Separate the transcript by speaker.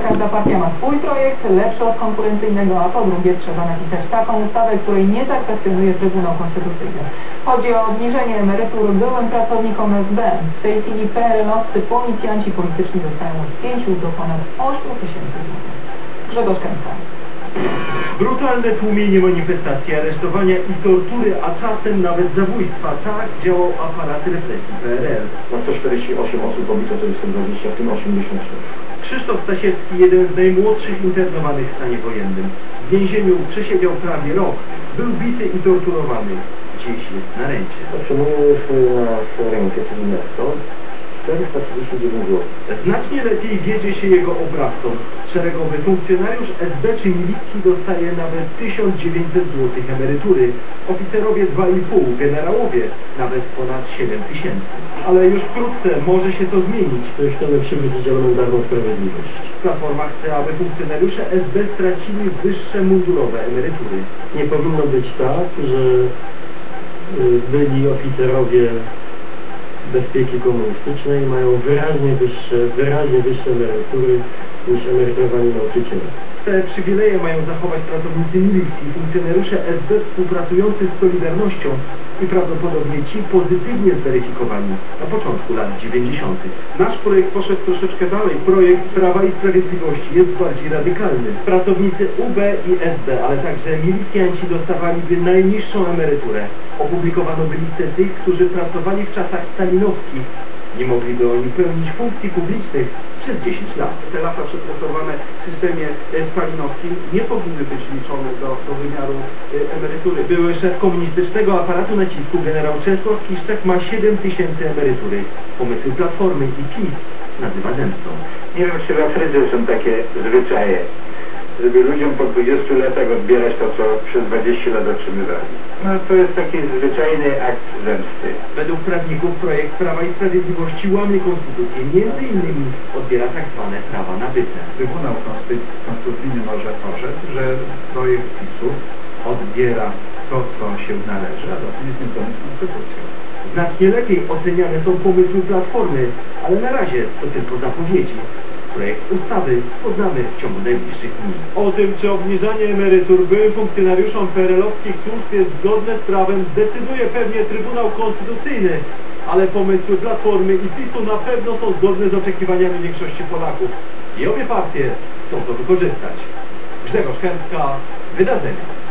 Speaker 1: Każda partia ma swój projekt, lepszy od konkurencyjnego, a po drugie trzeba napisać taką ustawę, której nie zakwestionuje Trybunał Konstytucyjny. Chodzi o obniżenie emerytur byłym pracownikom SB. W tej chwili PRL-owscy policjanci polityczni dostają od 5 do ponad 8 tysięcy złotych. Grzegorz Kępa.
Speaker 2: Brutalne tłumienie manifestacji, aresztowania i tortury, a czasem nawet zabójstwa. Tak działał aparat represji PRL.
Speaker 3: Na 148 osób pobito, to jest 120, w tym 86.
Speaker 2: Krzysztof Stasiewski, jeden z najmłodszych internowanych w stanie wojennym. W więzieniu przesiedział prawie rok. Był bity i torturowany. Dziś jest na ręcie.
Speaker 3: Otrzymuje na rękę netto 439 zł.
Speaker 2: Znacznie lepiej wiedzie się jego obrawcom. Szeregowy funkcjonariusz SB czy milicji dostaje nawet 1900 zł emerytury. Oficerowie 2,5, generałowie nawet ponad 7 tysięcy. Ale już wkrótce może się to zmienić.
Speaker 3: To już chcemy przywrócić elementarną sprawiedliwość.
Speaker 2: Platforma chce, aby funkcjonariusze SB stracili wyższe mundurowe emerytury.
Speaker 3: Nie powinno być tak, że y, byli oficerowie bezpieki komunistycznej mają wyraźnie wyższe, wyraźnie wyższe emerytury niż emerytowani nauczyciele.
Speaker 2: Te przywileje mają zachować pracownicy milicji, funkcjonariusze SB współpracujący z Solidarnością i prawdopodobnie ci pozytywnie zweryfikowani na początku lat 90. Nasz projekt poszedł troszeczkę dalej. Projekt Prawa i Sprawiedliwości jest bardziej radykalny. Pracownicy UB i SB, ale także milicjanci dostawaliby najniższą emeryturę. Opublikowano by listę tych, którzy pracowali w czasach stalinowskich. Nie mogliby oni pełnić funkcji publicznych przez 10 lat. Te lata przepracowane w systemie e, stalinowskim nie powinny być liczone do, do wymiaru e, emerytury. Były szef komunistycznego aparatu nacisku generał Czesław Kiszczak ma 7 tysięcy emerytury. Pomysły Platformy i PiS nazywa zemstą.
Speaker 4: Nie wiem, czy w Afryce są takie zwyczaje, żeby ludziom po 20 latach odbierać to, co przez 20 lat otrzymywali. No to jest taki zwyczajny akt zemsty.
Speaker 2: Według prawników projekt Prawa i Sprawiedliwości łamie konstytucję. Między innymi odbiera tak zwane prawa nabyte.
Speaker 5: Trybunał Konstytu- Konstytucyjny może orzec, że projekt PiSu odbiera to, co się należy, a zatem jest niezgodny z Konstytucją.
Speaker 2: Znacznie lepiej oceniane są pomysły Platformy, ale na razie to tylko zapowiedzi. Projekt ustawy poznamy w ciągu najbliższych dni. O tym, czy obniżanie emerytur byłym funkcjonariuszom PRL-owskich służb jest zgodne z prawem, zdecyduje pewnie Trybunał Konstytucyjny, ale pomysły Platformy i PiSu na pewno są zgodne z oczekiwaniami większości Polaków. I obie partie chcą to wykorzystać. Grzegorz Kępka, Wydarzenia.